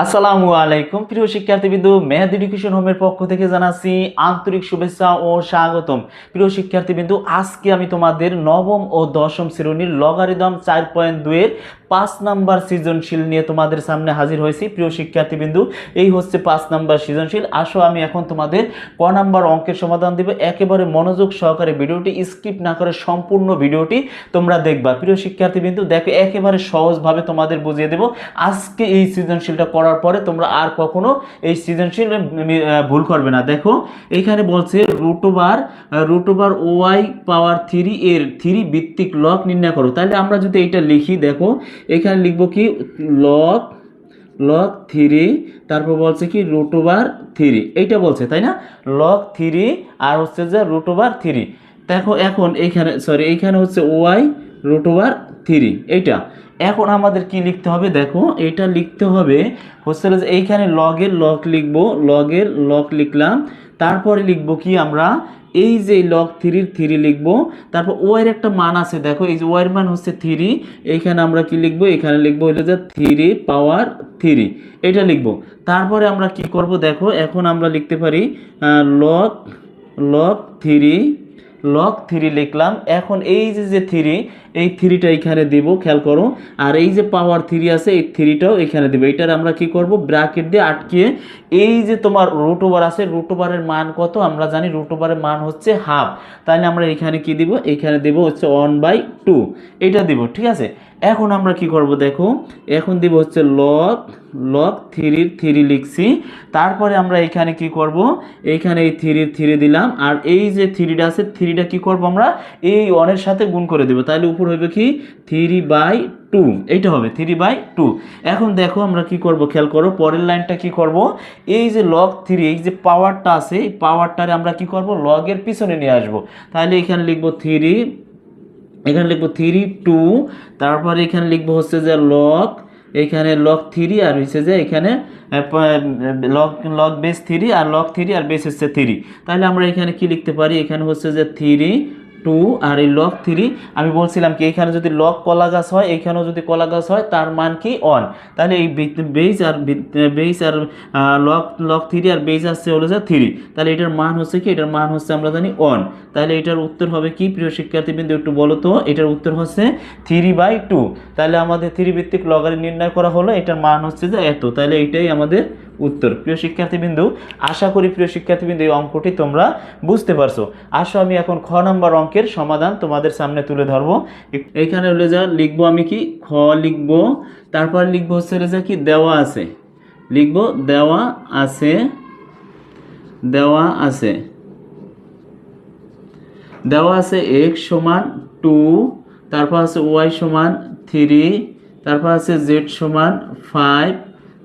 আসসালামু আলাইকুম। প্রিয় শিক্ষার্থীবৃন্দু, মেহাদ এডুকেশন হোমের পক্ষ থেকে জানাচ্ছি আন্তরিক শুভেচ্ছা ও স্বাগতম। প্রিয় শিক্ষার্থীবৃন্দু, আজকে আমি তোমাদের নবম ও দশম শ্রেণির লগারিদম চার পয়েন্ট দুয়ের পাঁচ নাম্বার সৃজনশীল নিয়ে তোমাদের সামনে হাজির হয়েছি। প্রিয় শিক্ষার্থীবৃন্দু, এই হচ্ছে পাঁচ নাম্বার সৃজনশীল। আসো, আমি এখন তোমাদের ক নাম্বার অঙ্কের সমাধান দেব। একেবারে মনোযোগ সহকারে ভিডিওটি স্কিপ না করে সম্পূর্ণ ভিডিওটি তোমরা দেখবা। প্রিয় শিক্ষার্থীবৃন্দু, দেখো, একেবারে সহজভাবে তোমাদের বুঝিয়ে দেবো। আজকে এই সৃজনশীলটা করার পরে তোমরা আর কখনো এই সৃজনশীল ভুল করবে না। দেখো, এখানে বলছে রুটোবার রুটোবার ওয়াই পাওয়ার থ্রি এর থ্রি ভিত্তিক লক নির্ণয় করো। তাহলে আমরা যদি এইটা লিখি, দেখো এখানে লিখব কি? লক লক থ্রি, তারপর বলছে কি, রুট ওভার থ্রি। এইটা বলছে, তাই না? লক থ্রি আর হচ্ছে যে রুট ওভার থ্রি। দেখো এখন এইখানে সরি এইখানে হচ্ছে ওয়াই, রুট ওভার থ্রি। এইটা। এখন আমাদের কি লিখতে হবে? দেখো, এটা লিখতে হবে হচ্ছে এইখানে লগের লক লিখব লগের লক লিখলাম। তারপরে লিখব কি আমরা? এই যে লক থ্রির থ্রি লিখব। তারপর ওয়ের একটা মান আছে, দেখো, এই যে ওয়ের মান হচ্ছে থ্রি এইখানে আমরা কি লিখব? এখানে লিখব হলো যে থ্রি পাওয়ার থ্রি এটা লিখব। তারপরে আমরা কি করব? দেখো, এখন আমরা লিখতে পারি log log three log three লিখলাম। এখন এই যে যে থ্রি এই থ্রিটা এখানে দিব, খেয়াল করো। আর এই যে পাওয়ার থ্রি আছে, এই থ্রিটাও এখানে দেবো। এটার আমরা কি করব? ব্র্যাকেট দিয়ে আটকিয়ে এই যে তোমার রুট ওভার আছে রুট ওভারের মান কত? আমরা জানি রুট ওভারের মান হচ্ছে হাফ তাহলে আমরা এখানে কি দিব? এখানে দেব হচ্ছে ওয়ান বাই টু এটা দিব, ঠিক আছে? এখন আমরা কি করব দেখো? এখন দিব হচ্ছে লগ লগ থ্রির থ্রি লিখছি। তারপরে আমরা এখানে কি করব? এইখানে এই থ্রির থ্রি দিলাম। আর এই যে থ্রিটা আছে, থ্রিটা কি করব আমরা? এই ওয়ানের সাথে গুণ করে দেবো। তাহলে উপর হবে কি? Three by two. এইটা হবে, থ্রি বাই টু। এখন দেখো আমরা কি করব? খেয়াল করো, পরের লাইনটা কি করব? এই যে লগ থ্রি, এই যে পাওয়ারটা আছে, এই পাওয়ারটারে আমরা কি করব? লগের পিছনে নিয়ে আসব। তাহলে এখানে লিখব থ্রি এখানে লিখব থ্রি টু তারপরে এখানে লিখব হচ্ছে যে লক এখানে লক থ্রি আর হচ্ছে যে এখানে লক লক বেস থ্রি আর লক থ্রি আর বেস হচ্ছে থ্রি তাহলে আমরা এখানে কি লিখতে পারি? এখানে হচ্ছে যে থ্রি টু আর এই লক থ্রি আমি বলছিলাম কি, এখানে যদি লক কলা গাছ হয়, এখানেও যদি কলা গাছ হয়, তার মান কি অন তাহলে এই বেস আর বেস আর লক লক থ্রি আর বেস আসছে হলো যে থ্রি তাহলে এটার মান হচ্ছে কি? এটার মান হচ্ছে আমরা জানি অন তাহলে এটার উত্তর হবে কি, প্রিয় শিক্ষার্থীবৃন্দ, একটু বলো তো, এটার উত্তর হচ্ছে থ্রি বাই টু তাহলে আমাদের থ্রি ভিত্তিক লগারি নির্ণয় করা হলো, এটার মান হচ্ছে যে এত। তাহলে এটাই আমাদের উত্তর। প্রিয় শিক্ষার্থীবৃন্দু, আশা করি প্রিয় শিক্ষার্থীবৃন্দু, এই অঙ্কটি তোমরা বুঝতে পারছ। আসো আমি এখন খ নম্বর অঙ্কের সমাধান তোমাদের সামনে তুলে ধরবো। এখানে হলে যা লিখব আমি কি? খ লিখব। তারপর লিখব হচ্ছে হলো যা কি? দেওয়া আছে। লিখব, দেওয়া আছে দেওয়া আছে। দেওয়া আছে এক্স সমান টু তারপর আছে ওয়াই সমান থ্রি তারপর আছে জেড সমান ফাইভ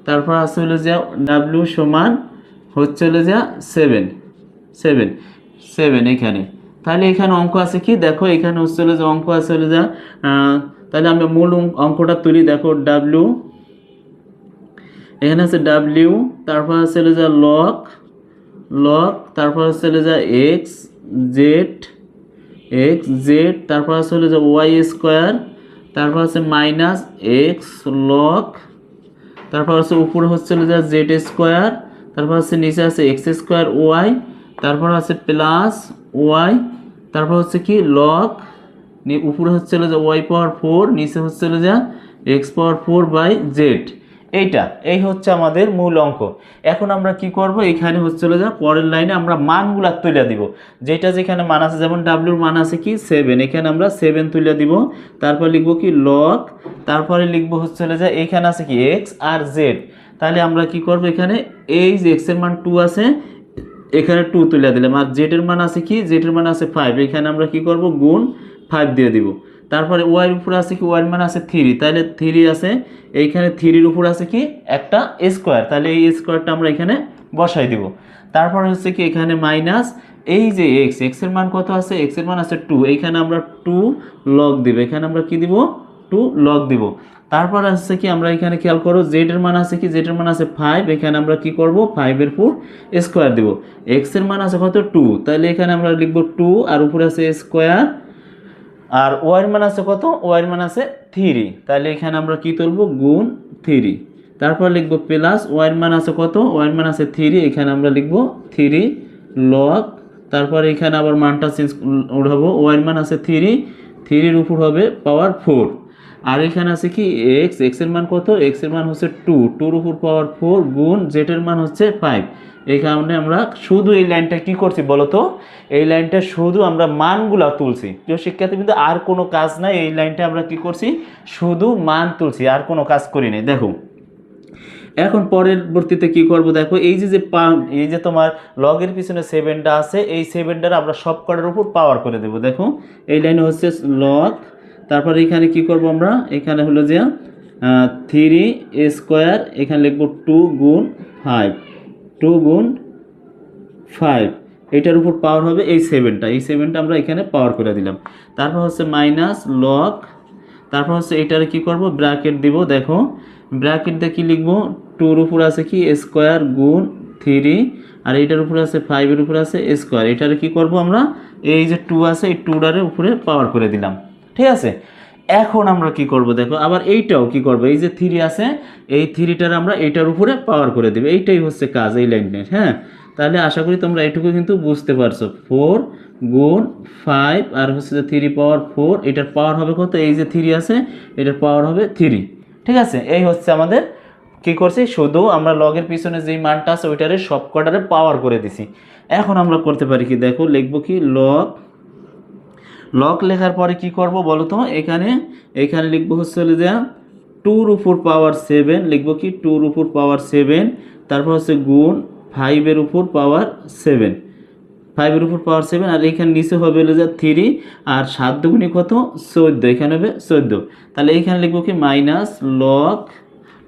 তারপর আছে হলো যে ডাব্লিউ সমান হচ্ছে হলো যে সেভেন সেভেন সেভেন এখানে। তাহলে এখানে অঙ্ক আছে কি? দেখো, এখানে হচ্ছে যে অঙ্ক আছে হলো যে তাহলে আমি মূল অঙ্ক- অঙ্কটা তুলি। দেখো ডাব্লিউ এখানে আছে ডাব্লিউ তারপর আছে হলো যে লক লক তারপর আছে হলো যে এক্স জেড এক্স জেড তারপর আছে হলো যে ওয়াই স্কোয়ার তারপর আছে মাইনাস এক্স লক তারপর আছে উপরে হচ্ছে যে জেড স্কোয়ার তারপর আছে নিচে আছে এক্স স্কোয়ার ওয়াই তারপর আছে প্লাস ওয়াই তারপর হচ্ছে কি লক উপরে হচ্ছে যে ওয়াই পাওয়ার ফোর নিচে হচ্ছে যে X power four by Z এইটা, এই হচ্ছে আমাদের মূল অঙ্ক। এখন আমরা কি করব? এখানে হচ্ছে যে পরের লাইনে আমরা মানগুলা তুলে দিব। যেটা যেখানে মান আছে, যেমন ডাব্লিউর মান আছে কি সেভেন এখানে আমরা সেভেন তুলে দিব। তারপর লিখব কি লক তারপরে লিখব হচ্ছে যে এখানে আছে কি এক্স আর জেড তাহলে আমরা কি করব এখানে? এই যে এক্সের মান টু আছে এখানে টু তুলে দিলাম। আর জেড এর মান আছে কি? জেড এর মান আছে ফাইভ এখানে আমরা কি করব? গুণ ফাইভ দিয়ে দিব। তারপরে ওয়াইয়ের উপর আছে কি? ওয়াইয়ের মান আছে থ্রি তাহলে থ্রি আছে। এইখানে থ্রির উপর আছে কি? একটা স্কোয়ার তাহলে এই স্কোয়ারটা আমরা এখানে বসাই দিব। তারপর হচ্ছে কি? এখানে মাইনাস এই যে এক্স এক্সের মান কত আছে? এক্সের মান আছে টু এইখানে আমরা টু লগ দিব। এখানে আমরা কি দিব? টু লগ দিব। তারপর আসছে কি, আমরা এখানে খেয়াল করো জেড এর মান আছে কি জেড এর মান আছে ফাইভ এখানে আমরা কি করব ফাইভের পুর স্কোয়ার দিব। এক্সের মান আছে কত টু তাহলে এখানে আমরা লিখব টু আর উপরে আছে স্কোয়ার আর ওয়ার মান আছে কত ওয়ার মান আছে থ্রি তাহলে এখানে আমরা কি তুলবো, গুণ থ্রি তারপর লিখব প্লাস ওয়াইয়ের মান আছে কত ওয়াইয়ের মান আছে থ্রি এখানে আমরা লিখব থ্রি লগ তারপর এখানে আবার মানটা চেঞ্জ উঠাবো ওয়াইয়ের মান আছে থ্রি থ্রির উপর হবে পাওয়ার ফোর আর এখানে আছে কি? এক্স এক্সের মান কত? এক্সের মান হচ্ছে টু টুর উপর পাওয়ার ফোর গুণ জেড এর মান হচ্ছে ফাইভ এই কারণে আমরা শুধু এই লাইনটা কি করছি বলো তো এই লাইনটা শুধু আমরা মানগুলা তুলছি। প্রিয় শিক্ষার্থী কিন্তু আর কোনো কাজ নাই। এই লাইনটা আমরা কি করছি? শুধু মান তুলছি, আর কোনো কাজ করি নাই। দেখো, এখন পরবর্তীতে কি করব দেখো? এই যে যে এই যে তোমার লগের পিছনে সেভেনটা আছে, এই সেভেনটার আমরা সব কটার উপর পাওয়ার করে দেব। দেখো, এই লাইনে হচ্ছে লগ তারপর এখানে কি করব আমরা? এখানে হলো যে থ্রি স্কোয়ার এখানে লিখব টু গুণ ফাইভ টু গুণ ফাইভ এটার উপর পাওয়ার হবে এই সেভেনটা এই সেভেনটা আমরা এখানে পাওয়ার করে দিলাম। তারপর হচ্ছে মাইনাস লক তারপর হচ্ছে এটার কি করব? ব্র্যাকেট দিব। দেখো ব্র্যাকেট দিয়ে কি লিখব? টুর উপর আছে কি? স্কোয়ার গুণ থ্রি আর এটার উপরে আছে ফাইভের উপরে আছে স্কোয়ার এটারে কি করব আমরা? এই যে টু আছে, এই টুটারের উপরে পাওয়ার করে দিলাম। ঠিক আছে? এখন আমরা কি করব দেখো, আবার এইটাও কি করব? এই যে থ্রি আছে, এই থ্রিটার আমরা এইটার উপরে পাওয়ার করে দেবো। এইটাই হচ্ছে কাজ, এই লাইনের হ্যাঁ? তাহলে আশা করি তোমরা এইটুকু কিন্তু বুঝতে পারছ। ফোর গুণ ফাইভ আর হচ্ছে যে থ্রি পাওয়ার ফোর এটার পাওয়ার হবে কত? এই যে থ্রি আছে, এটার পাওয়ার হবে থ্রি ঠিক আছে? এই হচ্ছে আমাদের কি করছি? শুধু আমরা লগের পিছনে যেই মানটা আছে, ওইটারে সব কটারে পাওয়ার করে দিছি। এখন আমরা করতে পারি কি? দেখো, লিখব কি? লগ লক লেখার পরে কি করব বলো তো? এখানে এখানে লিখব হচ্ছে যে টুর উপর পাওয়ার সেভেন লিখব কি? টুর উপর পাওয়ার সেভেন তারপর হচ্ছে গুণ ফাইভের উপর পাওয়ার সেভেন ফাইভের উপর পাওয়ার সেভেন আর এখানে নিচে হবে হলো যে থ্রি আর সাত দুগুণি কত? চোদ্দ, এখানে হবে চোদ্দ। তাহলে এখানে লিখব কি? মাইনাস লক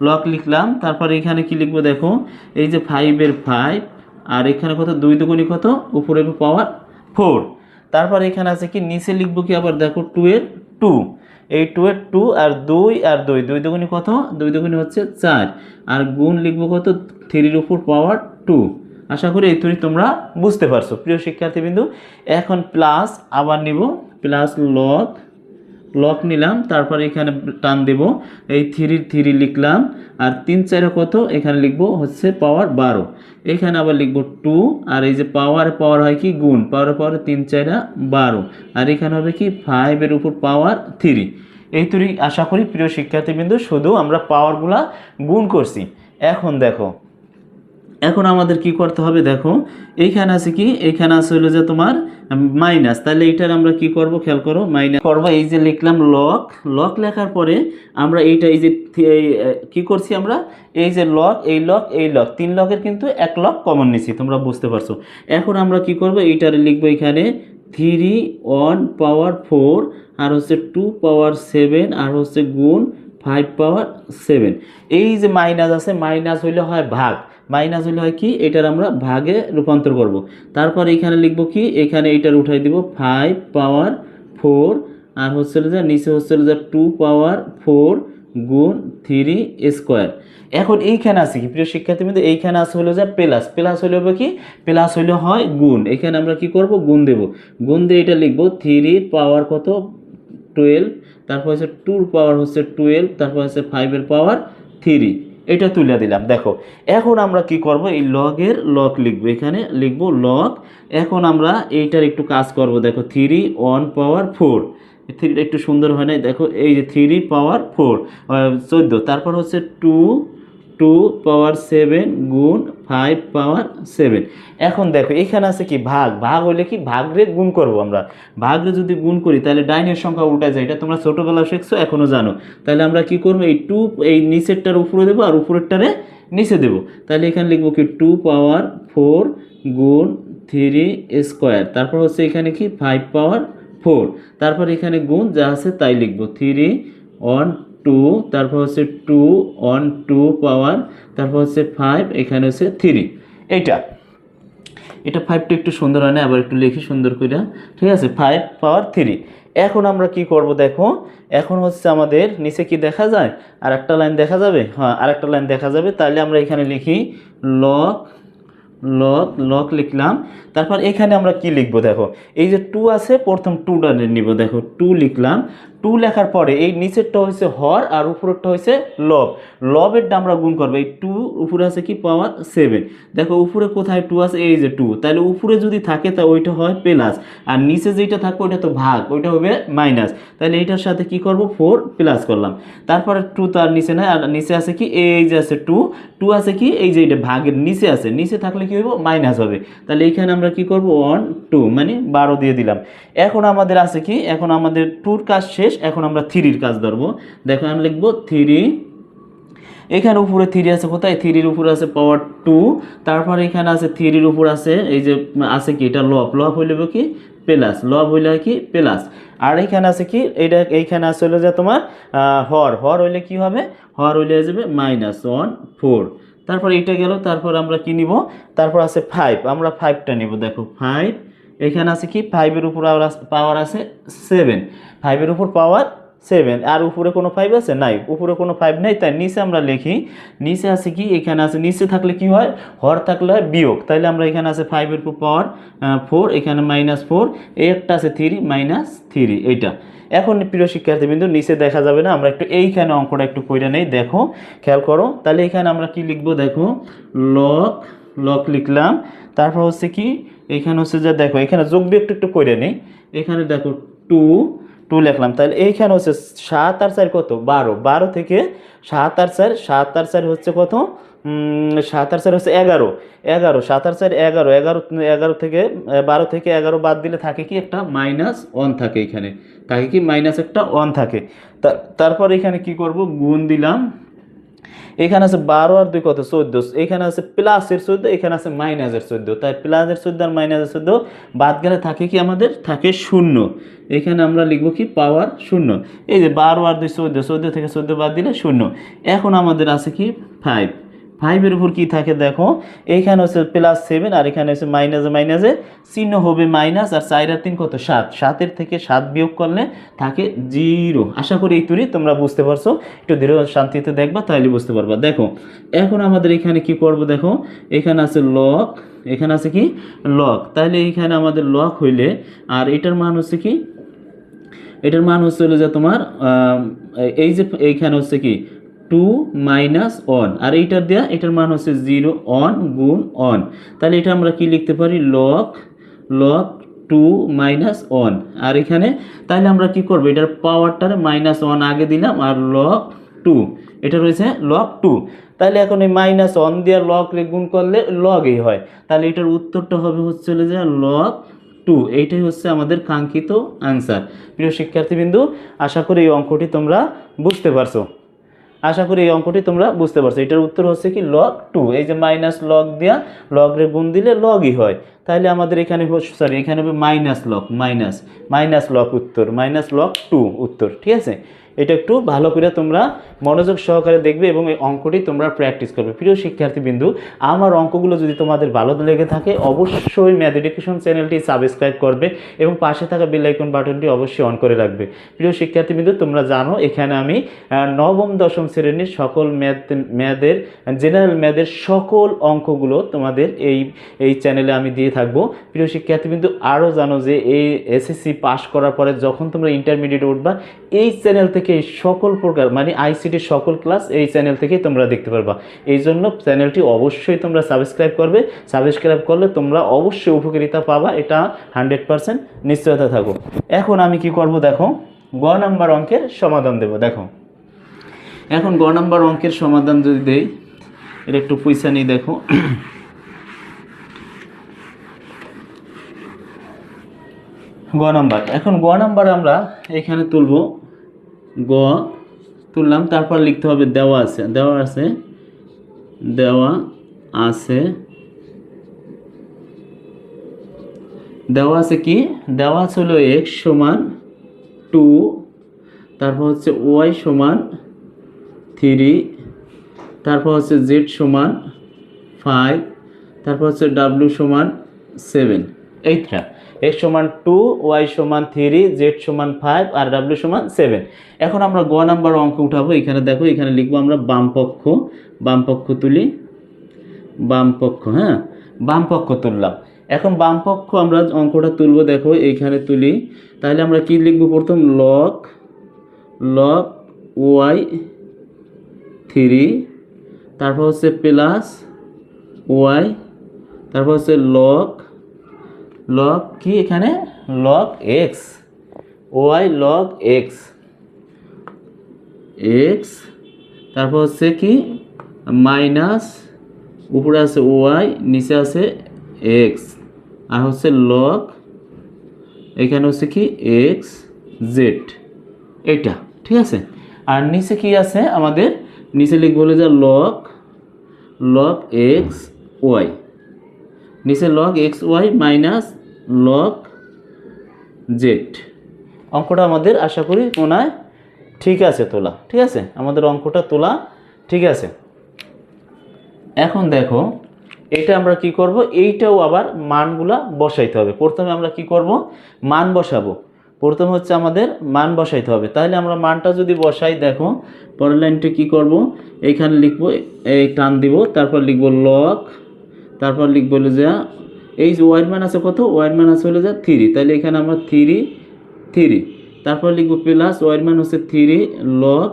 লক লিখলাম, তারপর এখানে কি লিখব দেখো? এই যে ফাইভের ফাইভ আর এখানে কত? দুই দুগুণি কত? উপরে পাওয়ার ফোর তারপর এখানে আছে কি? নিচে লিখব কি আবার? দেখো টু এর টু এই টু এর টু আর দুই আর দুই। দুই দুগুণি কত? দুই দুগুণি হচ্ছে চার। আর গুণ লিখব কত? থ্রির উপর পাওয়ার টু আশা করি এই তুই তোমরা বুঝতে পারছ। প্রিয় শিক্ষার্থীবিন্দু, এখন প্লাস আবার নিব। প্লাস লক লক নিলাম, তারপর এখানে টান দেব। এই থ্রি থ্রি লিখলাম, আর তিন চারে কত? এখানে লিখব হচ্ছে পাওয়ার বারো। এখানে আবার লিখব টু, আর এই যে পাওয়ার পাওয়ার হয় কি? গুণ। পাওয়ার পাওয়ার তিন চারা বারো। আর এখানে হবে কি? ফাইভের উপর পাওয়ার থ্রি এই তুই আশা করি প্রিয় শিক্ষার্থীবৃন্দ, শুধু আমরা পাওয়ারগুলা গুণ করছি। এখন দেখো এখন আমাদের কি করতে হবে দেখো, এইখানে আছে কি? এইখানে আছে হলো যে তোমার মাইনাস তাহলে এইটার আমরা কি করব? খেয়াল করো মাইনাস করব। এই যে লিখলাম লক লক লেখার পরে আমরা এইটা এই যে কি করছি আমরা? এই যে লক এই লক এই লক তিন লকের কিন্তু এক লক কমন নিছি, তোমরা বুঝতে পারছ। এখন আমরা কি করব? এইটার লিখব এখানে থ্রি ওয়ান পাওয়ার ফোর আর হচ্ছে টু পাওয়ার সেভেন আর হচ্ছে গুণ ফাইভ পাওয়ার সেভেন এই যে মাইনাস আছে মাইনাস হইলে হয় ভাগ। মাইনাস হইলে হয় কি? এটার আমরা ভাগে রূপান্তর করব। তারপর এখানে লিখব কি? এখানে এটার উঠাই দিব ফাইভ পাওয়ার ফোর আর হচ্ছে হলো যে নিচে হচ্ছে হলো যে টু পাওয়ার ফোর গুণ থ্রি স্কোয়ার এখন এইখানে আছে কি? প্রিয় শিক্ষার্থী কিন্তু এইখানে আছে হলো যে প্লাস প্লাস হইলে হবে কি? প্লাস হইলে হয় গুণ। এখানে আমরা কি করব? গুণ দেব। গুণ দিয়ে এটা লিখব থ্রি পাওয়ার কত? টুয়েলভ তারপর হচ্ছে টুর পাওয়ার হচ্ছে টুয়েলভ তারপর হচ্ছে ফাইভের পাওয়ার থ্রি এটা তুলে দিলাম। দেখো, এখন আমরা কি করব? এই লগের লক লিখব। এখানে লিখব লক এখন আমরা এইটার একটু কাজ করব। দেখো থ্রি ওয়ান পাওয়ার ফোর থ্রিটা একটু সুন্দর হয় না দেখো, এই যে থ্রি পাওয়ার ফোর চোদ্দ। তারপর হচ্ছে টু টু পাওয়ার সেভেন গুণ ফাইভ পাওয়ার সেভেন এখন দেখো, এখানে আছে কি ভাগ? ভাগ হইলে কি? ভাগরে গুণ করব আমরা। ভাগরে যদি গুণ করি, তাহলে ডাইনের সংখ্যা উল্টা যায়। এটা তোমরা ছোটোবেলা শিখছো এখনও জানো। তাহলে আমরা কি করব? এই টু এই নিচেরটার উপরে দেবো আর উপরেরটারে নিচে দেবো। তাহলে এখানে লিখব কি? টু পাওয়ার ফোর গুণ থ্রি স্কোয়ার তারপর হচ্ছে এখানে কি? ফাইভ পাওয়ার ফোর তারপর এখানে গুণ যা আছে তাই লিখব। থ্রি ওয়ান টু তারপর হচ্ছে টু ওয়ান টু পাওয়ার তারপর হচ্ছে ফাইভ এখানে হচ্ছে থ্রি এইটা। এটা ফাইভটা একটু সুন্দর হয় না, আবার একটু লিখি সুন্দর করে ঠিক আছে? ফাইভ পাওয়ার থ্রি এখন আমরা কি করব দেখো? এখন হচ্ছে আমাদের নিচে কি দেখা যায়? আর একটা লাইন দেখা যাবে? হ্যাঁ আর একটা লাইন দেখা যাবে। তাহলে আমরা এখানে লিখি লক লক লক লিখলাম। তারপর এখানে আমরা কি লিখব দেখো? এই যে টু আছে, প্রথম টুটা নিব দেখো। টু লিখলাম। টু লেখার পরে এই নিচেরটা হয়েছে হর আর উপরেরটা হয়েছে লব। লবেরটা আমরা গুণ করব। এই টু উপরে আছে কি? পাওয়ার সেভেন দেখো, উপরে কোথায় টু আছে? এই যে টু তাহলে উপরে যদি থাকে, তা ওইটা হয় প্লাস আর নিচে যেটা থাকবে, ওইটা তো ভাগ। ওইটা হবে মাইনাস তাহলে এইটার সাথে কি করব? ফোর প্লাস করলাম। তারপরে টু তার নিচে না আর নিচে আছে কি? এই যে আছে টু টু আছে কি? এই যে এটা ভাগের নিচে আছে। নিচে থাকলে কি হইব? মাইনাস হবে। তাহলে এইখানে আমরা কি করব? ওয়ান টু মানে বারো দিয়ে দিলাম। এখন আমাদের আছে কি? এখন আমাদের টুর কাজ শেষ। এখন আমরা থ্রির কাজ ধরবো। দেখো, আমি লিখব থ্রি। এখানে উপরে থ্রি আছে কোথায়? থ্রির উপরে আছে পাওয়ার টু তারপর এখানে আছে থ্রির উপর আছে, এই যে, আছে কি? এটা লব লব হইলে কি? প্লাস লব হইলে কি? প্লাস আর এখানে আছে কি? এটা, এইখানে আছে হলো যে তোমার হর। হর হইলে কি হবে? হর হইলে যাবে মাইনাস ওয়ান ফোর তারপর এইটা গেল, তারপর আমরা কি নিব? তারপর আছে ফাইভ আমরা ফাইভটা নিব। দেখো ফাইভ এখানে আছে কি? ফাইভের উপর পাওয়ার আছে সেভেন ফাইভের উপর পাওয়ার সেভেন আর উপরে কোনো ফাইভ আছে? নাই। উপরে কোনো ফাইভ নেই। তাই নিচে আমরা লিখি, নিচে আছে কি? এখানে আছে, নিচে থাকলে কি হয়? হর থাকলে হয় বিয়োগ। তাইলে আমরা এখানে আছে ফাইভের উপর পাওয়ার ফোর এখানে মাইনাস ফোর একটা আছে থ্রি মাইনাস থ্রি এইটা। এখন প্রিয় শিক্ষার্থী বিন্দু নিচে দেখা যাবে না? আমরা একটু এইখানে অঙ্কটা একটু কইরা নেই। দেখো, খেয়াল করো। তাহলে এখানে আমরা কি লিখব? দেখো লক লক লিখলাম। তারপর হচ্ছে কি? এখানে হচ্ছে যে দেখো, এখানে যোগ বিয়োগ একটু করে নেই। এখানে দেখো টু টু লিখলাম। তাহলে এইখানে হচ্ছে সাত আর চার কত? বারো। বারো থেকে সাত আর চার, সাত আর চার হচ্ছে কত? সাত আর চার হচ্ছে এগারো। এগারো, সাত আর চার এগারো। এগারো এগারো থেকে বারো থেকে এগারো বাদ দিলে থাকে কি একটা? মাইনাস ওয়ান থাকে এখানে। থাকে কি? মাইনাস একটা ওয়ান থাকে। তারপর এখানে কি করব? গুণ দিলাম। এখানে আছে বারো আর দুই কত? চোদ্দ। এখানে আছে প্লাসের চোদ্দ, এখানে আছে মাইনাসের চোদ্দ। তাই প্লাসের চোদ্দ আর মাইনাসের চোদ্দ বাদ গেলে থাকে কি আমাদের? থাকে শূন্য। এখানে আমরা লিখব কি? পাওয়ার শূন্য। এই যে বারো আর দুই চোদ্দ চোদ্দ থেকে চোদ্দ বাদ দিলে শূন্য। এখন আমাদের আছে কি? ফাইভ ফাইভের উপর কি থাকে দেখো? এইখানে হচ্ছে প্লাস সেভেন আর এখানে হচ্ছে মাইনাসে মাইনাসে চিহ্ন হবে মাইনাস আর চার আর তিন কত? সাত। সাতের থেকে সাত বিয়োগ করলে থাকে জিরো আশা করি এই তুরি, তোমরা বুঝতে পারছ। একটু ধীরে শান্তিতে দেখবা তাহলে বুঝতে পারবা। দেখো, এখন আমাদের এখানে কি করব দেখো? এখানে আছে লক এখানে আছে কি? লক তাহলে এইখানে আমাদের লক হইলে, আর এটার মান হচ্ছে কি? এটার মান হচ্ছে হলো যে তোমার এই যে এইখানে হচ্ছে কি? টু মাইনাস অন আর এইটার দেওয়া এটার মান হচ্ছে জিরো অন গুণ অন তাহলে এটা আমরা কি লিখতে পারি? লক লক টু মাইনাস অন আর এখানে, তাহলে আমরা কি করব? এটার পাওয়ারটার মাইনাস ওয়ান আগে দিলাম, আর লক টু এটা রয়েছে লক টু তাহলে এখন এই মাইনাস ওয়ান দিয়ে লক রে গুণ করলে লগই হয়। তাহলে এটার উত্তরটা হবে হচ্ছে যে লক টু এইটাই হচ্ছে আমাদের কাঙ্ক্ষিত আনসার প্রিয় শিক্ষার্থীবৃন্দু, আশা করি এই অঙ্কটি তোমরা বুঝতে পারছ। আশা করি এই অঙ্কটি তোমরা বুঝতে পারছ। এটার উত্তর হচ্ছে কি লগ টু এই যে মাইনাস লগ দেওয়া লগ রে গুণ দিলে লগই হয়। তাহলে আমাদের এখানে সরি এখানে হবে minus log minus minus log উত্তর মাইনাস লক টু উত্তর, ঠিক আছে? এটা একটু ভালো করে তোমরা মনোযোগ সহকারে দেখবে এবং এই অঙ্কটি তোমরা প্র্যাকটিস করবে। প্রিয় শিক্ষার্থী বিন্দু আমার অঙ্কগুলো যদি তোমাদের ভালো লেগে থাকে, অবশ্যই ম্যাথ এডুকেশন চ্যানেলটি সাবস্ক্রাইব করবে এবং পাশে থাকা বেল বাটনটি অবশ্যই অন করে রাখবে। প্রিয় শিক্ষার্থী বিন্দু তোমরা জানো এখানে আমি নবম, দশম শ্রেণির সকল ম্যাথ ম্যাথের জেনারেল ম্যাথের সকল অঙ্কগুলো তোমাদের এই এই চ্যানেলে আমি দিয়ে থাকব। প্রিয় শিক্ষার্থী বিন্দু আরও জানো যে এই এসএসসি পাস করার পরে যখন তোমরা ইন্টারমিডিয়েট উঠবা, এই চ্যানেল থেকে এই সকল প্রকার মানে আইসিটির সকল ক্লাস এই চ্যানেল থেকেই তোমরা দেখতে পারবা। এই জন্য চ্যানেলটি অবশ্যই তোমরা সাবস্ক্রাইব করবে। সাবস্ক্রাইব করলে তোমরা অবশ্যই উপকারিতা পাবা, এটা হান্ড্রেড পার্সেন্ট নিশ্চয়তা থাকো এখন আমি কি করব দেখো? গ নাম্বার অঙ্কের সমাধান দেব, দেখো। এখন গ নাম্বার অঙ্কের সমাধান যদি দেই, এটা একটু পয়সা নিই দেখো। গ নাম্বার, এখন গ নাম্বার আমরা এখানে তুলব। গ তুললাম, তারপর লিখতে হবে দেওয়া আছে। দেওয়া আছে দেওয়া আছে দেওয়া আছে কি? দেওয়া আছে হলো এক্স সমান টু তারপর হচ্ছে ওয়াই সমান থ্রি তারপর হচ্ছে জেড সমান ফাইভ তারপর হচ্ছে ডাব্লিউ সমান সেভেন এইটা এক্স সমান টু ওয়াই সমান থ্রি জেড সমান ফাইভ আর ডাব্লিউ সমান সেভেন এখন আমরা গ নাম্বার অঙ্ক উঠাবো। এখানে দেখো, এখানে লিখব আমরা বাম পক্ষ। বাম পক্ষ তুলি। বাম পক্ষ হ্যাঁ? বাম পক্ষ তুললাম। এখন বাম পক্ষ আমরা অঙ্কটা তুলবো, দেখো, এইখানে তুলি। তাহলে আমরা কি লিখব প্রথম? লক লগ ওয়াই থ্রি তারপর হচ্ছে প্লাস ওয়াই তারপর হচ্ছে লগ লগ কি এখানে? Log X Y log X X তারপর হচ্ছে কি? মাইনাস উপরে আছে ওয়াই নিচে আছে এক্স আর হচ্ছে লগ এখানে হচ্ছে কি? এক্স জেড এটা ঠিক আছে? আর নিচে কি আছে? আমাদের নিচে লিখব যে লগ লগ এক্স ওয়াই নিচে log X Y minus log Z অঙ্কটা আমাদের আশা করি হয় ঠিক আছে তোলা, ঠিক আছে? আমাদের অঙ্কটা তোলা ঠিক আছে। এখন দেখো, এটা আমরা কি করব? এইটাও আবার মানগুলা বসাইতে হবে। প্রথমে আমরা কি করব? মান বসাবো। প্রথম হচ্ছে আমাদের মান বসাইতে হবে। তাহলে আমরা মানটা যদি বসাই, দেখো, পরের লাইনটা কি করব? এইখানে লিখব, এই টান দিব, তারপর লিখব লক তারপর লিখব যে এই যে ওয়ার মান আছে কত? ওয়ার মান আছে হলো যে থ্রি তাহলে এখানে আমরা থ্রি থ্রি তারপর লিখব প্লাস ওয়ার মান হচ্ছে থ্রি লক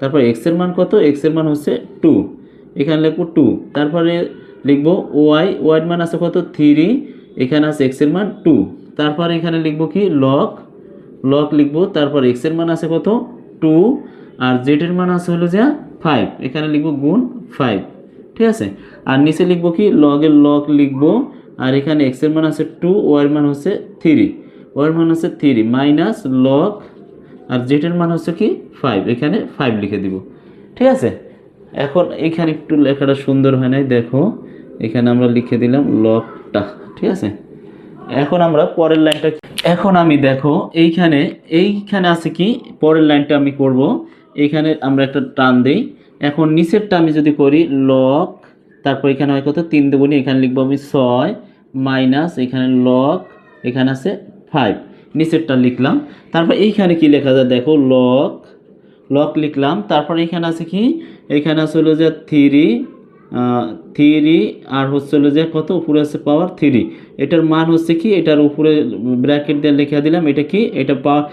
তারপর এক্সের মান কত? এক্সের মান হচ্ছে টু এখানে লিখব টু তারপরে লিখব ওয়াই ওয়াই মান আছে কত? থ্রি এখানে আছে এক্সের মান টু তারপর এখানে লিখব কি? লক লক লিখব। তারপর এক্সের মান আছে কত? টু আর জেডের মান আছে হলো যে ফাইভ এখানে লিখব গুণ ফাইভ ঠিক আছে? আর নিচে লিখব কি? লগের লগ লিখব। আর এখানে এক্সের মান আছে টু ওয়ার মান হচ্ছে থ্রি ওয়ার মান হচ্ছে থ্রি মাইনাস লগ আর জেডের মান হচ্ছে কি ফাইভ এখানে ফাইভ লিখে দিব। ঠিক আছে? এখন এখানে একটু লেখাটা সুন্দর হয় নাই, দেখো। এখানে আমরা লিখে দিলাম লকটা ঠিক আছে? এখন আমরা পরের লাইনটা এখন আমি দেখো, এইখানে এইখানে আছে কি, পরের লাইনটা আমি করব। এইখানে আমরা একটা টান দেই। এখন নিচেরটা আমি যদি করি লক তারপর এখানে হয় কত? তিন দেবনি এখানে লিখব আমি ছয়। মাইনাস, এখানে লক এখানে আছে ফাইভ নিচেরটা লিখলাম। তারপর এইখানে কি লেখা যায়? দেখো লক লক লিখলাম। তারপর এখানে আছে কি? এখানে আছে হলো যে থ্রি থ্রি আর হচ্ছে হলো যে কত? উপরে আছে পাওয়ার থ্রি এটার মান হচ্ছে কি? এটার উপরে ব্র্যাকেট দিয়ে লিখে দিলাম। এটা কি? এটা পাওয়ার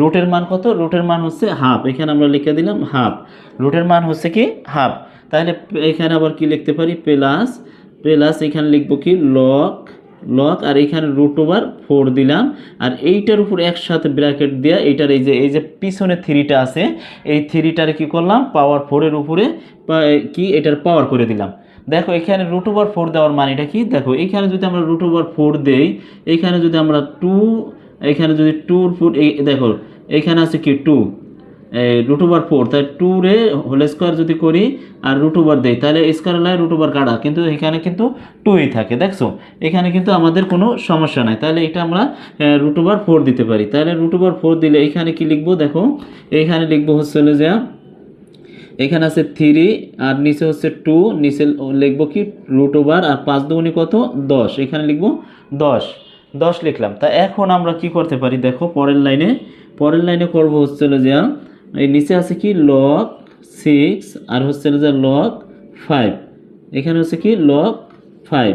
রুটের মান কত? রুটের মান হচ্ছে হাফ এখানে আমরা লিখে দিলাম হাফ রুটের মান হচ্ছে কি? হাফ তাহলে এখানে আবার কি লিখতে পারি? প্লাস প্লাস এখানে লিখব কি? লক লক আর এখানে রুট ওভার ফোর দিলাম। আর এইটার উপর একসাথে ব্র্যাকেট দেওয়া এইটার এই যে এই যে পিছনে থ্রিটা আছে, এই থ্রিটারে কি করলাম? পাওয়ার ফোরের উপরে কি? এটার পাওয়ার করে দিলাম। দেখো, এখানে রুট ওভার ফোর দেওয়ার মানেটা কি? দেখো, এখানে যদি আমরা রুট ওভার ফোর দেই এইখানে যদি আমরা টু এখানে যদি টুর ফুট এই, দেখো এইখানে আছে কি? টু রুট ওভার ফোর তাই টু রে হোল স্কোয়ার যদি করি আর রুট ওভার দেই, তাহলে স্কোয়ার লাই রুট ওভার কাটা, কিন্তু এখানে কিন্তু টুই থাকে, দেখছ? এখানে কিন্তু আমাদের কোনো সমস্যা নাই, তাহলে এটা আমরা রুট ওভার ফোর দিতে পারি। তাহলে রুট ওভার ফোর দিলে এখানে কি লিখব? দেখো, এখানে লিখব হচ্ছে যে, এখানে আছে থ্রি আর নিচে হচ্ছে টু নিচে লিখব কি? রুট ওভার আর পাঁচ দুগুনি কত? দশ। এখানে লিখব দশ। দশ লিখলাম। তা এখন আমরা কি করতে পারি? দেখো, পরের লাইনে পরের লাইনে করব হচ্ছে যে এই নিচে আছে কি? লক সিক্স আর হচ্ছে যে লক ফাইভ এখানে হচ্ছে কি? লক ফাইভ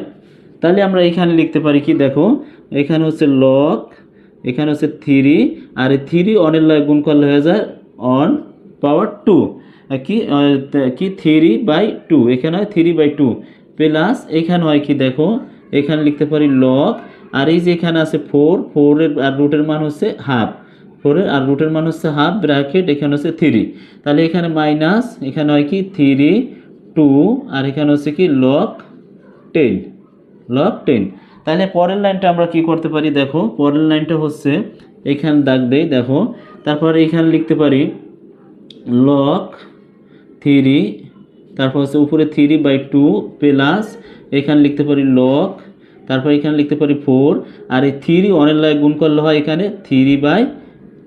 তাহলে আমরা এখানে লিখতে পারি কি? দেখো, এখানে হচ্ছে লক এখানে হচ্ছে থ্রি আর এই থ্রি অনের লয় গুণ করলে হয়ে যায় অন পাওয়ার টু কি কি? থ্রি বাই টু এখানে হয় থ্রি বাই টু প্লাস এখানে হয় কি? দেখো, এখানে লিখতে পারি লক আর এই যে এখানে আছে ফোর ফোরের আর রুটের মান হচ্ছে হাফ ফোরের আর রুটের মান হচ্ছে হাফ ব্র্যাকেট, এখানে হচ্ছে থ্রি। তাহলে এখানে মাইনাস, এখানে হয় কি? থ্রি, টু, আর এখানে হচ্ছে কি? Log ten. Log ten. তাহলে পরের লাইনটা আমরা কি করতে পারি? দেখো, পরের লাইনটা হচ্ছে এখানে দাগ দেই, দেখো। তারপর এখানে লিখতে পারি লক থ্রি, তারপর হচ্ছে উপরে থ্রি বাই টু প্লাস, এখানে লিখতে পারি লক তারপর এখানে লিখতে পারি ফোর, আর এই থ্রি অনেক গুণ করলে হয় এখানে থ্রি বাই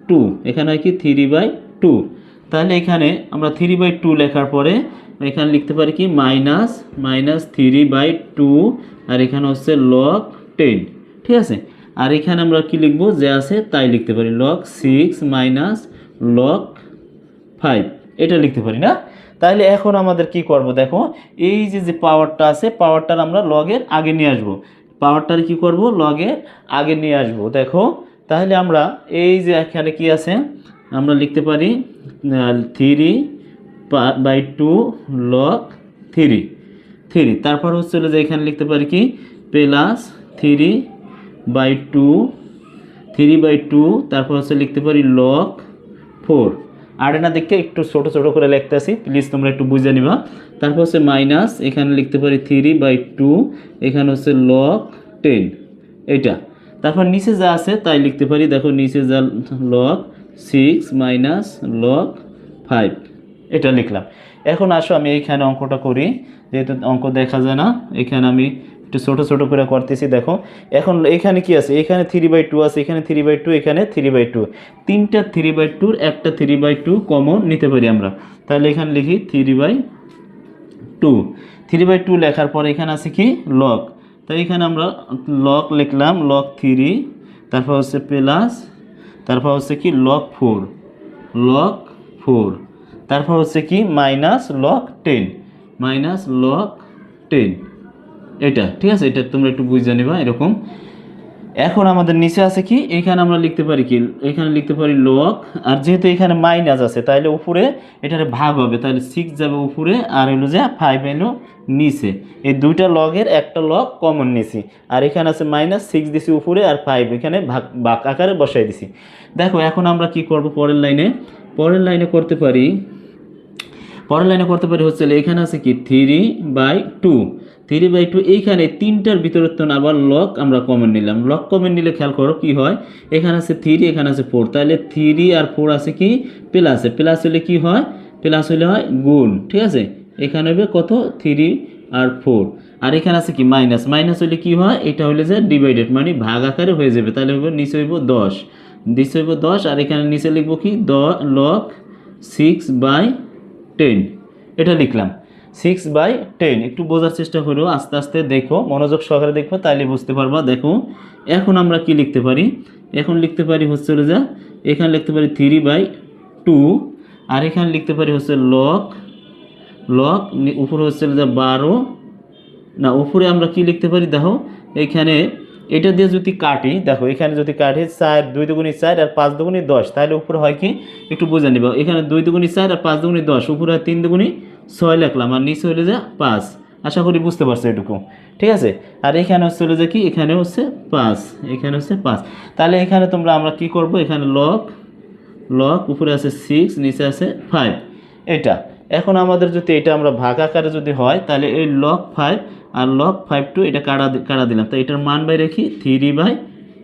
টু এখানে হয় কি থ্রি বাই টু তাহলে এখানে আমরা থ্রি বাই টু লেখার পরে এখানে লিখতে পারি কি minus minus three by two আর এখানে হচ্ছে লক টেন ঠিক আছে? আর এখানে আমরা কি লিখব? যে আছে তাই লিখতে পারি। Log six minus log five এটা লিখতে পারি না? তাহলে এখন আমাদের কি করব দেখো? এই যে যে পাওয়ারটা আছে পাওয়ারটার আমরা লগের আগে নিয়ে আসব। পাওয়ারটার কি করব? লগের আগে নিয়ে আসব। দেখো তাহলে আমরা এই যে এখানে কি আছে, আমরা লিখতে পারি three by two log three three তারপর হচ্ছে যে এখানে লিখতে পারি কি plus three by two three by two তারপর হচ্ছে লিখতে পারি লক ফোর না, দেখে একটু ছোট ছোট করে লিখতেছি প্লিজ তোমরা একটু বুঝে নিবা। তারপর হচ্ছে মাইনাস এখানে লিখতে পারি থ্রি বাই টু এখানে হচ্ছে লক টেন এটা তারপর নিচে যা আছে তাই লিখতে পারি। দেখো নিচে যা log six minus log five এটা লিখলাম। এখন আসো, আমি এইখানে অঙ্কটা করি। যেহেতু অঙ্ক দেখা যায় না, এখানে আমি একটু ছোটো ছোটো করে করতেছি, দেখো। এখন এখানে কি আছে? এখানে থ্রি বাই টু আছে, এখানে থ্রি বাই টু এখানে থ্রি বাই টু তিনটা থ্রি বাই টুর একটা থ্রি বাই টু কমন নিতে পারি আমরা। তাহলে এখানে লিখি three by two three by two লেখার পর এখানে আছে কি? লক তো এখানে আমরা লক লিখলাম লক থ্রি তারপর হচ্ছে প্লাস তারপর হচ্ছে কি লক ফোর লক ফোর তারপর হচ্ছে কি minus log ten minus log ten এটা, ঠিক আছে? এটা তোমরা একটু বুঝে নিবা, এরকম। এখন আমাদের নিচে আছে কি? এখানে আমরা লিখতে পারি কি? এখানে লিখতে পারি লক আর যেহেতু এখানে মাইনাস আছে তাহলে উপরে এটার ভাগ হবে। তাহলে সিক্স যাবে উপরে, আর হলো যে ফাইভ এলো নিচে। এই দুইটা লগের একটা লগ কমন নিছি। আর এখানে আছে মাইনাস সিক্স দিছি উপরে, আর ফাইভ এখানে ভাগ ভাগ আকারে বসাই দিছি। দেখো, এখন আমরা কি করব পরের লাইনে? পরের লাইনে করতে পারি, পরের লাইনে করতে পারি হচ্ছে এখানে আছে কি? Three by two three by two এইখানে তিনটার ভিতরে তো আবার লক আমরা কমন নিলাম। লক কমন নিলে খেয়াল করো কি হয়? এখানে আছে থ্রি এখানে আছে ফোর তাহলে থ্রি আর ফোর আছে কি? প্লাসে প্লাস হলে কি হয়? প্লাস হলে হয় গুণ, ঠিক আছে? এখানে হবে কত? থ্রি আর ফোর আর এখানে আছে কি? মাইনাস মাইনাস হলে কি হয়? এটা হলে যে ডিভাইডেড মানে ভাগ আকারে হয়ে যাবে। তাহলে হবে নিচে হইব দশ। নিচে হইব দশ, আর এখানে নিচে লিখব কি? The log six by ten এটা লিখলাম। সিক্স বাই টেন একটু বোঝার চেষ্টা করো, আস্তে আস্তে দেখো, মনোযোগ সহকারে দেখো, তাইলে বুঝতে পারবা। দেখো, এখন আমরা কি লিখতে পারি? এখন লিখতে পারি হচ্ছে যা, এখানে লিখতে পারি থ্রি বাই টু আর এখানে লিখতে পারি হচ্ছে লক লক উপরে হচ্ছে যা বারো। না, উপরে আমরা কি লিখতে পারি? দেখো, এখানে এটা দিয়ে যদি কাটি, দেখো, এখানে যদি কাটি, চার, দুই দুগুণি চার আর পাঁচ দুগুণি দশ। তাহলে উপরে হয় কি? একটু বুঝে নিব। এখানে দুই দুগুণি চার আর পাঁচ দুগুণি দশ, উপরে তিন দুগুণি ছয় লিখলাম আর নিচে হলে যে পাঁচ। আশা করি বুঝতে পারছ এটুকু। ঠিক আছে? আর এখানে হচ্ছে হলো যে কি? এখানে হচ্ছে পাঁচ। এখানে হচ্ছে পাঁচ। তাহলে এখানে তোমরা আমরা কি করব? এখানে লক লক উপরে আছে সিক্স নিচে আছে ফাইভ এটা। এখন আমাদের যদি এটা আমরা ভাগ আকারে যদি হয়, তাহলে এই লক ফাইভ আর লক ফাইভ টু এটা কাটা কাটা দিলাম। তো এটার মান বাই রেখি থ্রি বাই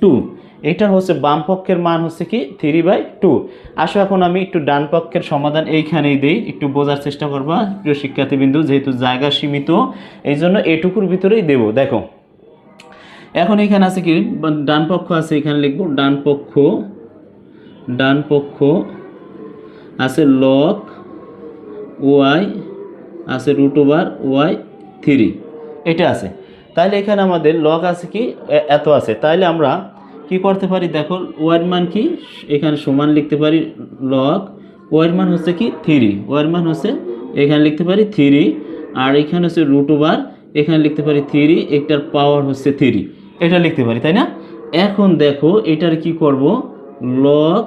টু এটার হচ্ছে বাম পক্ষের মান হচ্ছে কি থ্রি বাই টু আসো এখন আমি একটু ডান পক্ষের সমাধান এইখানেই দিই, একটু বোঝার চেষ্টা করবা, প্রিয় শিক্ষার্থীবিন্দু, যেহেতু জায়গা সীমিত এই জন্য এটুকুর ভিতরেই দেব, দেখো। এখন এখানে আছে কি, ডান পক্ষ আছে, এখানে লিখব ডান পক্ষ ডান পক্ষ আছে লক ওয়াই আছে রুট ওভার ওয়াই থ্রি এটা আছে। তাহলে এখানে আমাদের লগ আছে কি এত আছে। তাহলে আমরা কি করতে পারি? দেখো, ওয়ার মান কি? এখানে সমান লিখতে পারি লক ওয়ার মান হচ্ছে কি? থ্রি ওয়ার মান হচ্ছে, এখানে লিখতে পারি থ্রি আর এখানে হচ্ছে রুট ওভার এখানে লিখতে পারি থ্রি একটার পাওয়ার হচ্ছে থ্রি এটা লিখতে পারি, তাই না? এখন দেখো, এটার কি করব? লক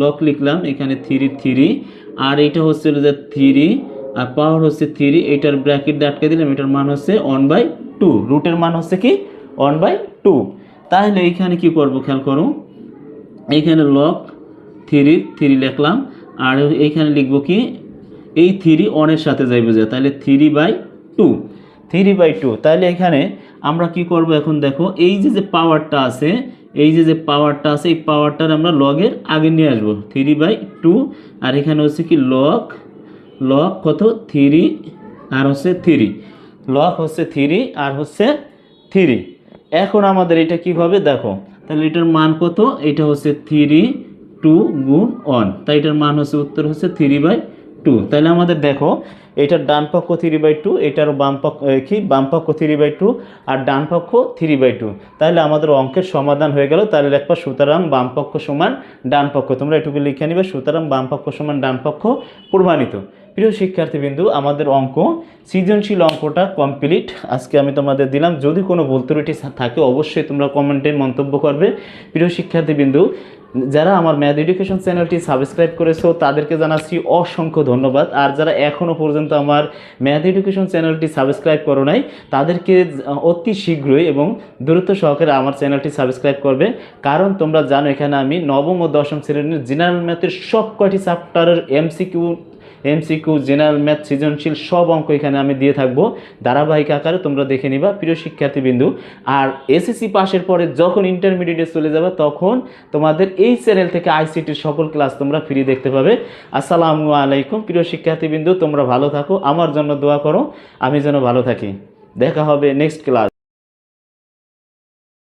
লক লিখলাম, এখানে থ্রি থ্রি আর এটা হচ্ছে যে থ্রি আর পাওয়ার হচ্ছে থ্রি এটার ব্র্যাকেট দিয়ে আটকে দিলাম, এটার মান হচ্ছে ওয়ান বাই টু রুটের মান হচ্ছে কি? ওয়ান বাই টু তাহলে এইখানে কি করব খেয়াল করো? এইখানে লক থ্রি থ্রি লিখলাম, আর এইখানে লিখব কি? এই থ্রি অনের সাথে যাইবে যে, তাহলে three by two three by two তাহলে এখানে আমরা কি করব এখন দেখো, এই যে যে পাওয়ারটা আছে, এই যে যে পাওয়ারটা আছে, এই পাওয়ারটার আমরা লগের আগে নিয়ে আসব থ্রি বাই টু আর এখানে হচ্ছে কি লক লক কত? থ্রি আর হচ্ছে থ্রি লক হচ্ছে থ্রি আর হচ্ছে থ্রি এখন আমাদের এটা কীভাবে? দেখো, তাহলে এটার মান কত? এটা হচ্ছে থ্রি টু গুণ ওয়ান তাই এটার মান হচ্ছে উত্তর হচ্ছে থ্রি বাই টু তাহলে আমাদের দেখো, এটার ডান পক্ষ থ্রি বাই টু এটারও বাম পক্ষ কি? বাম পক্ষ থ্রি বাই টু আর ডান পক্ষ থ্রি বাই টু তাহলে আমাদের অঙ্কের সমাধান হয়ে গেল। তাহলে দেখবা সুতরাং বাম পক্ষ সমান ডান পক্ষ। তোমরা এটুকু লিখে নিবে, সুতরাং বাম পক্ষ সমান ডান পক্ষ প্রমাণিত। প্রিয় শিক্ষার্থীবৃন্দু, আমাদের অঙ্ক, সৃজনশীল অঙ্কটা কমপ্লিট আজকে আমি তোমাদের দিলাম, যদি কোনো ভুল ত্রুটি থাকে অবশ্যই তোমরা কমেন্টে মন্তব্য করবে। প্রিয় শিক্ষার্থীবৃন্দু, যারা আমার ম্যাথ এডুকেশন চ্যানেলটি সাবস্ক্রাইব করেছ, তাদেরকে জানাচ্ছি অসংখ্য ধন্যবাদ। আর যারা এখনও পর্যন্ত আমার ম্যাথ এডুকেশন চ্যানেলটি সাবস্ক্রাইব করো নাই, তাদেরকে অতি শীঘ্রই এবং দ্রুত সহকারে আমার চ্যানেলটি সাবস্ক্রাইব করবে। কারণ তোমরা জানো, এখানে আমি নবম ও দশম শ্রেণির জেনারেল ম্যাথের সব কয়টি চ্যাপ্টারের এমসিকিউ এমসিকিউ জেনারেল ম্যাথ সৃজনশীল সব অঙ্ক এখানে আমি দিয়ে থাকব। ধারাবাহিক আকারে তোমরা দেখে নিবা, প্রিয় শিক্ষার্থীবিন্দু। আর এসএসসি পাশের পরে যখন ইন্টারমিডিয়েটে চলে যাবে, তখন তোমাদের এই চ্যানেল থেকে আইসিটির সকল ক্লাস তোমরা ফ্রি দেখতে পাবে। আসসালামু আলাইকুম, প্রিয় শিক্ষার্থীবিন্দু, তোমরা ভালো থাকো, আমার জন্য দোয়া করো, আমি যেন ভালো থাকি। দেখা হবে নেক্সট ক্লাস